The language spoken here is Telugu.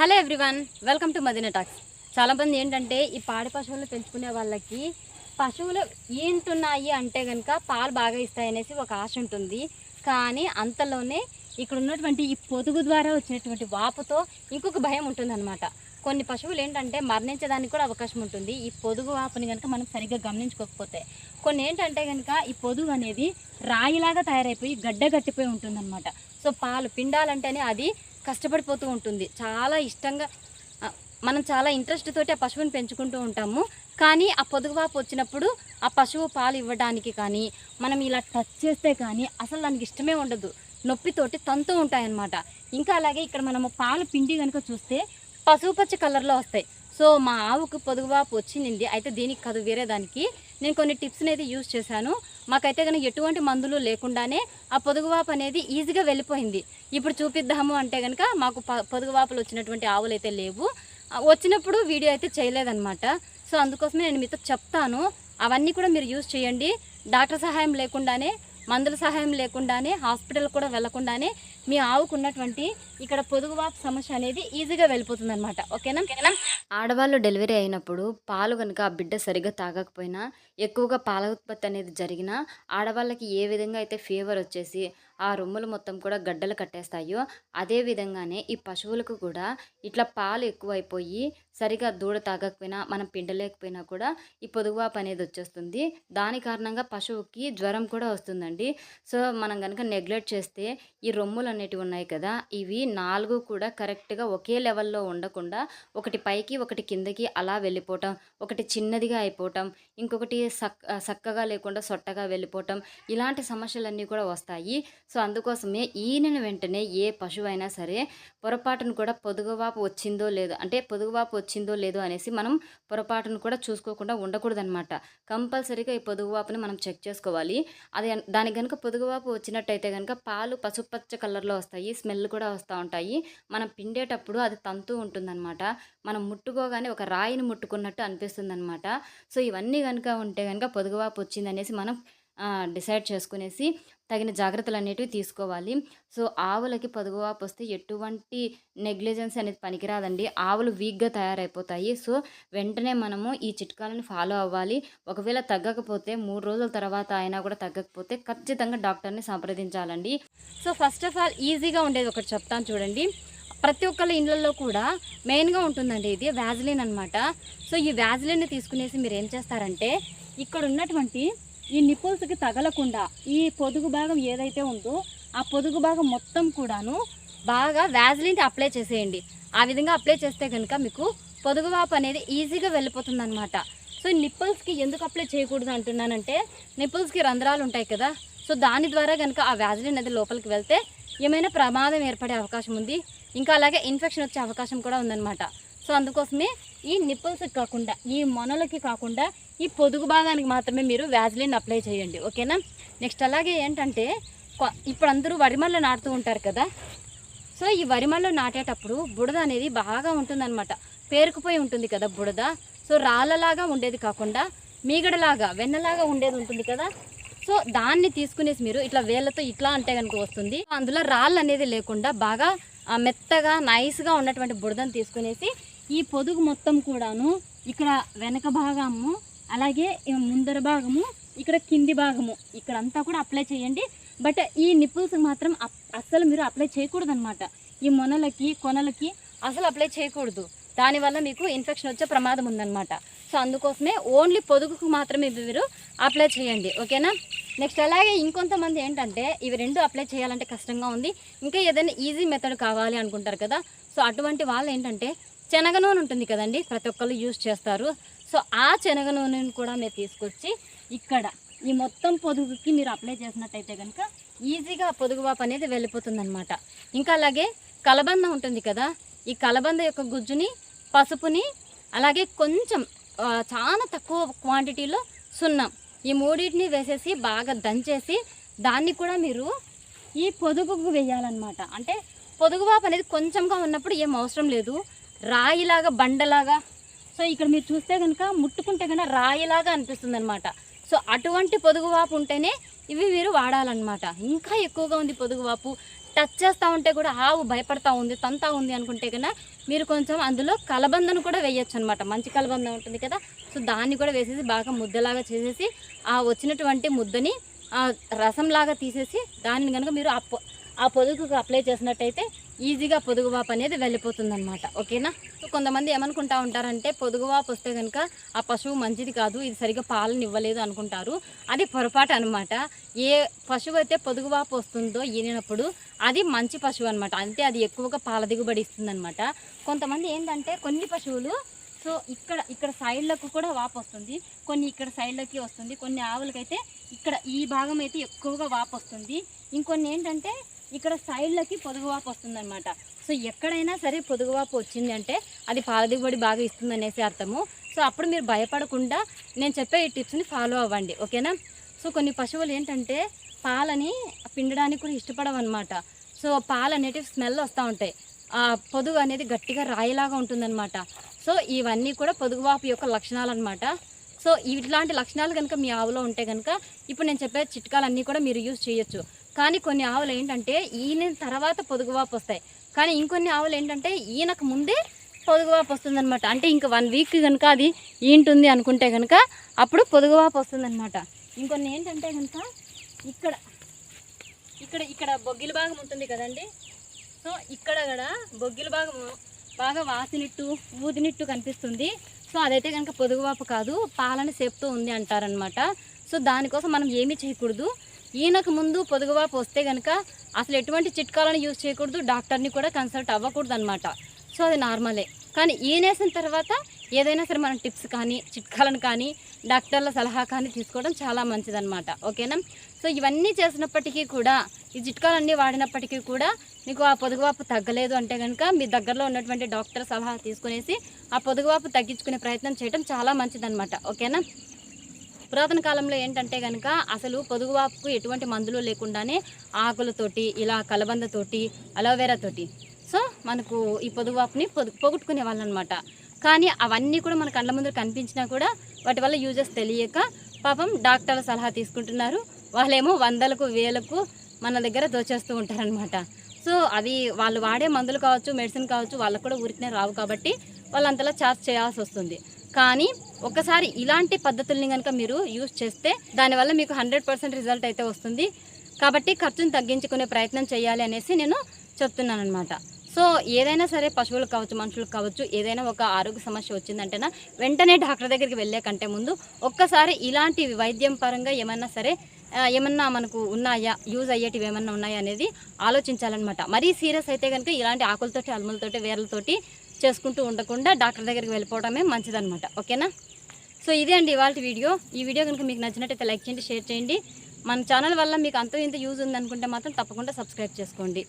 Hello everyone welcome to Madina talks. చాలామంది ఏంటంటే ఈ పాడి పశువులు పెంచుకునే వాళ్ళకి పశువులు ఏంటున్నాయి అంటే కనుక పాలు బాగా ఇస్తాయి అనేసి ఒక ఆశ ఉంటుంది. కానీ అంతలోనే ఇక్కడ ఉన్నటువంటి ఈ పొదుగు ద్వారా వచ్చినటువంటి వాపుతో ఇంకొక భయం ఉంటుందన్నమాట. కొన్ని పశువులు ఏంటంటే మరణించడానికి కూడా అవకాశం ఉంటుంది. ఈ పొదుగు వాపుని కనుక మనం సరిగ్గా గమనించుకోకపోతే కొన్ని ఏంటంటే కనుక ఈ పొదుగు అనేది రాయిలాగా తయారైపోయి గడ్డ కట్టిపోయి ఉంటుందన్నమాట. సో పాలు పిండాలంటేనే అది కష్టపడిపోతూ ఉంటుంది. చాలా ఇష్టంగా మనం చాలా ఇంట్రెస్ట్ తోటి ఆ పశువుని పెంచుకుంటూ ఉంటాము. కానీ ఆ పొదుగువాపు వచ్చినప్పుడు ఆ పశువు పాలు ఇవ్వడానికి కానీ మనం ఇలా టచ్ చేస్తే కానీ అసలు దానికి ఇష్టమే ఉండదు. నొప్పితోటి తంతు ఉంటాయన్నమాట. ఇంకా అలాగే ఇక్కడ మనము పాలు పిండి కనుక చూస్తే పసుపు పచ్చ కలర్లో వస్తాయి. సో మా ఆవుకు పొదుగువాపు వచ్చింది. అయితే దీనికి కాదు వేరే దానికి. నేను కొన్ని టిప్స్ని అయితే యూజ్ చేశాను. మాకైతే కనుక ఎటువంటి మందులు లేకుండానే ఆ పొదుగువాపు అనేది ఈజీగా వెళ్ళిపోయింది. ఇప్పుడు చూపిద్దాము అంటే కనుక మాకు ప పొదుగువాపులు వచ్చినటువంటి ఆవులు అయితే లేవు. వచ్చినప్పుడు వీడియో అయితే చేయలేదన్నమాట. సో అందుకోసమే నేను మీతో చెప్తాను. అవన్నీ కూడా మీరు యూజ్ చేయండి. డాక్టర్ సహాయం లేకుండానే మందుల సహాయం లేకుండానే హాస్పిటల్ కూడా వెళ్ళకుండానే మీ ఆవుకు ఉన్నటువంటి ఇక్కడ పొదుగువాపు సమస్య అనేది ఈజీగా వెళ్ళిపోతుంది అనమాట ఓకేనా ఆడవాళ్ళు డెలివరీ అయినప్పుడు పాలు కనుక ఆ బిడ్డ సరిగ్గా తాగకపోయినా ఎక్కువగా పాల ఉత్పత్తి అనేది జరిగినా ఆడవాళ్ళకి ఏ విధంగా అయితే ఫీవర్ వచ్చేసి ఆ రొమ్ములు మొత్తం కూడా గడ్డలు కట్టేస్తాయో అదే విధంగానే ఈ పశువులకు కూడా ఇట్లా పాలు ఎక్కువైపోయి సరిగా దూడ తాగకపోయినా మనం పిండలేకపోయినా కూడా ఈ పొదుగువాపు అనేది వచ్చేస్తుంది. దాని కారణంగా పశువుకి జ్వరం కూడా వస్తుందండి. సో మనం కనుక నెగ్లెక్ట్ చేస్తే ఈ రొమ్ములు అనేటివి ఉన్నాయి కదా ఇవి నాలుగు కూడా కరెక్ట్గా ఒకే లెవెల్లో ఉండకుండా ఒకటి పైకి ఒకటి కిందకి అలా వెళ్ళిపోవటం ఒకటి చిన్నదిగా అయిపోవటం ఇంకొకటి సక్క చక్కగా లేకుండా సొట్టగా వెళ్ళిపోవటం ఇలాంటి సమస్యలన్నీ కూడా వస్తాయి. సో అందుకోసమే ఈయనను వెంటనే ఏ పశువు అయినా సరే పొరపాటును కూడా పొదుగువాపు వచ్చిందో లేదో అంటే పొదుగువాపు వచ్చిందో లేదో అనేసి మనం పొరపాటును కూడా చూసుకోకుండా ఉండకూడదనమాట కంపల్సరీగా ఈ పొదుగువాపుని మనం చెక్ చేసుకోవాలి. అది దానికి కనుక పొదుగువాపు వచ్చినట్టయితే కనుక పాలు పసుపచ్చ కలర్లో వస్తాయి స్మెల్ కూడా వస్తూ ఉంటాయి. మనం పిండేటప్పుడు అది తంతు ఉంటుందన్నమాట. మనం ముట్టుకోగానే ఒక రాయిని ముట్టుకున్నట్టు అనిపిస్తుంది అనమాట సో ఇవన్నీ కనుక ఉంటే కనుక పొదుగువాపు వచ్చిందనేసి మనం డిసైడ్ చేసుకునేసి తగిన జాగ్రత్తలు అనేటివి తీసుకోవాలి. సో ఆవులకి పొదుగువాపు వస్తే ఎటువంటి నెగ్లిజెన్స్ అనేది పనికిరాదండి. ఆవులు వీక్గా తయారైపోతాయి. సో వెంటనే మనము ఈ చిట్కాలను ఫాలో అవ్వాలి. ఒకవేళ తగ్గకపోతే మూడు రోజుల తర్వాత అయినా కూడా తగ్గకపోతే ఖచ్చితంగా డాక్టర్ని సంప్రదించాలండి. సో ఫస్ట్ ఆఫ్ ఆల్ ఈజీగా ఉండేది ఒకటి చెప్తాను చూడండి. ప్రతి ఒక్కళ్ళ ఇళ్ళల్లో కూడా మెయిన్గా ఉంటుందండి ఇది వ్యాజిలిన్ అనమాట సో ఈ వ్యాజిలిన్ని తీసుకునేసి మీరు ఏం చేస్తారంటే ఇక్కడ ఉన్నటువంటి ఈ నిప్పుల్స్కి తగలకుండా ఈ పొదుగు భాగం ఏదైతే ఉందో ఆ పొదుగు భాగం మొత్తం కూడాను బాగా వ్యాజిలిన్ అప్లై చేసేయండి. ఆ విధంగా అప్లై చేస్తే కనుక మీకు పొదుగు వాపు అనేది ఈజీగా వెళ్ళిపోతుంది అనమాట సో ఈ నిప్పుల్స్కి ఎందుకు అప్లై చేయకూడదు అంటున్నానంటే నిప్పుల్స్కి రంధ్రాలు ఉంటాయి కదా సో దాని ద్వారా కనుక ఆ వ్యాజిలిన్ అనేది లోపలికి వెళ్తే ఏమైనా ప్రమాదం ఏర్పడే అవకాశం ఉంది. ఇంకా అలాగే ఇన్ఫెక్షన్ వచ్చే అవకాశం కూడా ఉందన్నమాట. సో అందుకోసమే ఈ నిప్పుల్స్కి కాకుండా ఈ మొనలకి కాకుండా ఈ పొదుగు భాగానికి మాత్రమే మీరు వ్యాజ్లిన్ అప్లై చేయండి ఓకేనా నెక్స్ట్ అలాగే ఏంటంటే ఇప్పుడు అందరూ వరిమల్లో నాటుతూ ఉంటారు కదా? సో ఈ వరిమల్లో నాటేటప్పుడు బుడద అనేది బాగా ఉంటుందన్నమాట. పేరుకుపోయి ఉంటుంది కదా బుడద? సో రాళ్ళలాగా ఉండేది కాకుండా మీగడలాగా వెన్నలాగా ఉండేది ఉంటుంది కదా? సో దాన్ని తీసుకునేసి మీరు ఇట్లా వేళ్ళతో ఇట్లా అంటే కనుక వస్తుంది. అందులో రాళ్ళు అనేది లేకుండా బాగా మెత్తగా నైస్గా ఉన్నటువంటి బుడదను తీసుకునేసి ఈ పొదుగు మొత్తం కూడాను ఇక్కడ వెనక భాగము అలాగే ముందర భాగము ఇక్కడ కింది భాగము. ఇక్కడ అంతా కూడా అప్లై చేయండి. బట్ ఈ నిప్పుల్స్ మాత్రం అప్- అస్సలు మీరు అప్లై చేయకూడదు అనమాట ఈ మొనలకి కొనలకి అసలు అప్లై చేయకూడదు. దానివల్ల మీకు ఇన్ఫెక్షన్ వచ్చే ప్రమాదం ఉందన్నమాట. సో అందుకోసమే ఓన్లీ పొదుగుకు మాత్రమే మీరు అప్లై చేయండి. ఓకేనా నెక్స్ట్ అలాగే ఇంకొంతమంది ఏంటంటే ఇవి రెండు అప్లై చేయాలంటే కష్టంగా ఉంది. ఇంకా ఏదైనా ఈజీ మెథడ్ కావాలి అనుకుంటారు కదా? సో అటువంటి వాళ్ళు ఏంటంటే శనగ నూనె ఉంటుంది కదండి ప్రతి ఒక్కళ్ళు యూజ్ చేస్తారు. సో ఆ శనగ నూనెను కూడా మీరు తీసుకొచ్చి ఇక్కడ ఈ మొత్తం పొదుగుకి మీరు అప్లై చేసినట్టయితే కనుక ఈజీగా పొదుగు వాపు అనేది వెళ్ళిపోతుంది అనమాట ఇంకా అలాగే కలబంద ఉంటుంది కదా ఈ కలబంద యొక్క గుజ్జుని పసుపుని అలాగే కొంచెం చాలా తక్కువ క్వాంటిటీలో సున్నం ఈ మూడింటిని వేసేసి బాగా దంచేసి దాన్ని కూడా మీరు ఈ పొదుగుకు వేయాలన్నమాట. అంటే పొదుగువాపు అనేది కొంచెంగా ఉన్నప్పుడు ఏం అవసరం లేదు. రాయిలాగా బండలాగా. సో ఇక్కడ మీరు చూస్తే కనుక ముట్టుకుంటే కనుక రాయిలాగా అనిపిస్తుంది అనమాట సో అటువంటి పొదుగువాపు ఉంటేనే ఇవి మీరు వాడాలన్నమాట. ఇంకా ఎక్కువగా ఉంది పొదుగువాపు టచ్ చేస్తూ ఉంటే కూడా ఆవు భయపడతా ఉంది తంతా ఉంది అనుకుంటే కన్నా మీరు కొంచెం అందులో కలబందను కూడా వేయొచ్చు అనమాట మంచి కలబంద ఉంటుంది కదా. సో దాన్ని కూడా వేసేసి బాగా ముద్దలాగా చేసేసి ఆ వచ్చినటువంటి ముద్దని ఆ రసంలాగా తీసేసి దానిని కనుక మీరు ఆ పొ- ఆ పొదుగుకు అప్లై చేసినట్టయితే ఈజీగా పొదుగువాపు అనేది వెళ్ళిపోతుంది అనమాట ఓకేనా? సో కొంతమంది ఏమనుకుంటా ఉంటారంటే పొదుగువాపు వస్తే కనుక ఆ పశువు మంచిది కాదు ఇది సరిగ్గా పాలను ఇవ్వలేదు అనుకుంటారు. అది పొరపాటు అనమాట ఏ పశువు అయితే పొదుగువాపు వస్తుందో ఈనినప్పుడు అది మంచి పశువు అనమాట అంటే అది ఎక్కువగా పాల దిగుబడి ఇస్తుంది అనమాట కొంతమంది ఏంటంటే కొన్ని పశువులు సో ఇక్కడ ఇక్కడ సైడ్లకు కూడా వాపు వస్తుంది. కొన్ని ఇక్కడ సైడ్లకి వస్తుంది. కొన్ని ఆవులకైతే ఇక్కడ ఈ భాగం అయితే ఎక్కువగా వాపు వస్తుంది. ఇంకొన్ని ఏంటంటే ఇక్కడ సైడ్లకి పొదుగువాపు వస్తుంది అనమాట సో ఎక్కడైనా సరే పొదుగువాపు వచ్చింది అంటే అది పాల దిగుబడి బాగా ఇస్తుంది అనేసి అర్థము. సో అప్పుడు మీరు భయపడకుండా నేను చెప్పే ఈ టిప్స్ని ఫాలో అవ్వండి. ఓకేనా? సో కొన్ని పశువులు ఏంటంటే పాలని పిండడానికి కూడా ఇష్టపడవన్నమాట. సో పాలు అనేటివి స్మెల్ వస్తూ ఉంటాయి. ఆ పొదుగు అనేది గట్టిగా రాయిలాగా ఉంటుందన్నమాట. సో ఇవన్నీ కూడా పొదుగువాపు యొక్క లక్షణాలు అనమాట సో ఇట్లాంటి లక్షణాలు కనుక మీ ఆవులో ఉంటే కనుక ఇప్పుడు నేను చెప్పే చిట్కాలన్నీ కూడా మీరు యూజ్ చేయొచ్చు. కానీ కొన్ని ఆవులు ఏంటంటే ఈయన తర్వాత పొదుగువాపు వస్తాయి. కానీ ఇంకొన్ని ఆవులు ఏంటంటే ఈయనకు ముందే పొదుగువాపు వస్తుందనమాట అంటే ఇంకా వన్ వీక్ కనుక అది ఈంటుంది అనుకుంటే కనుక అప్పుడు పొదుగువాపు వస్తుందన్నమాట. ఇంకొన్ని ఏంటంటే కనుక ఇక్కడ ఇక్కడ ఇక్కడ బొగ్గిల భాగం ఉంటుంది కదండి. సో ఇక్కడ కూడా బొగ్గిల భాగం బాగా వాసినట్టు ఊదినట్టు కనిపిస్తుంది. సో అదైతే కనుక పొదుగువాపు కాదు పాలని సేపుతో ఉంది అంటారనమాట సో దానికోసం మనం ఏమీ చేయకూడదు. ఈయనకు ముందు పొదుగువాపు వస్తే కనుక అసలు ఎటువంటి చిట్కాలను యూజ్ చేయకూడదు డాక్టర్ని కూడా కన్సల్ట్ అవ్వకూడదు అనమాట సో అది నార్మలే. కానీ ఈయనేసిన తర్వాత ఏదైనా సరే మనం టిప్స్ కానీ చిట్కాలను కానీ డాక్టర్ల సలహా కానీ తీసుకోవడం చాలా మంచిదన్నమాట. ఓకేనా? సో ఇవన్నీ చేసినప్పటికీ కూడా ఈ చిట్కాలన్నీ వాడినప్పటికీ కూడా మీకు ఆ పొదుగువాపు తగ్గలేదు అంటే కనుక మీ దగ్గరలో ఉన్నటువంటి డాక్టర్ సలహా తీసుకునేసి ఆ పొదుగువాపు తగ్గించుకునే ప్రయత్నం చేయడం చాలా మంచిదన్నమాట. ఓకేనా? పురాతన కాలంలో ఏంటంటే కనుక అసలు పొదుగువాపుకు ఎటువంటి మందులు లేకుండానే ఆకులతోటి ఇలా కలబందతోటి అలోవెరా తోటి. సో మనకు ఈ పొదుగువాపుని పొదు పోగొట్టుకునే వాళ్ళనమాట. కానీ అవన్నీ కూడా మన కళ్ళ ముందు కనిపించినా కూడా వాటి వల్ల యూజెస్ తెలియక పాపం డాక్టర్ల సలహా తీసుకుంటున్నారు. వాళ్ళేమో వందలకు వేలకు మన దగ్గర దోచేస్తూ ఉంటారనమాట. సో అవి వాళ్ళు వాడే మందులు కావచ్చు మెడిసిన్ కావచ్చు వాళ్ళకు కూడా ఊరికనే రావు కాబట్టి వాళ్ళు అంతలా చార్జ్ చేయాల్సి వస్తుంది. కానీ ఒకసారి ఇలాంటి పద్ధతుల్ని కనుక మీరు యూజ్ చేస్తే దానివల్ల మీకు హండ్రెడ్ పర్సెంట్ రిజల్ట్ అయితే వస్తుంది. కాబట్టి ఖర్చును తగ్గించుకునే ప్రయత్నం చేయాలి అనేసి నేను చెప్తున్నాను అనమాట సో ఏదైనా సరే పశువులకు కావచ్చు మనుషులకు కావచ్చు ఏదైనా ఒక ఆరోగ్య సమస్య వచ్చిందంటేనా వెంటనే డాక్టర్ దగ్గరికి వెళ్ళే కంటే ముందు ఒక్కసారి ఇలాంటి వైద్యం పరంగా ఏమన్నా సరే ఏమన్నా మనకు ఉన్నాయా యూజ్ అయ్యేటివి ఏమన్నా ఉన్నాయా అనేది ఆలోచించాలన్నమాట. మరీ సీరియస్ అయితే కనుక ఇలాంటి ఆకులతోటి అల్ములతోటి వేర్లతోటి చేసుకుంటూ ఉండకుండా డాక్టర్ దగ్గరికి వెళ్ళిపోవడమే మంచిదనమాట ఓకేనా? సో ఇదే అండి ఇవాళ వీడియో. ఈ వీడియో కనుక మీకు నచ్చినట్టయితే లైక్ చేయండి షేర్ చేయండి. మన ఛానల్ వల్ల మీకు అంత ఇంత యూజ్ ఉందనుకుంటే మాత్రం తప్పకుండా సబ్స్క్రైబ్ చేసుకోండి.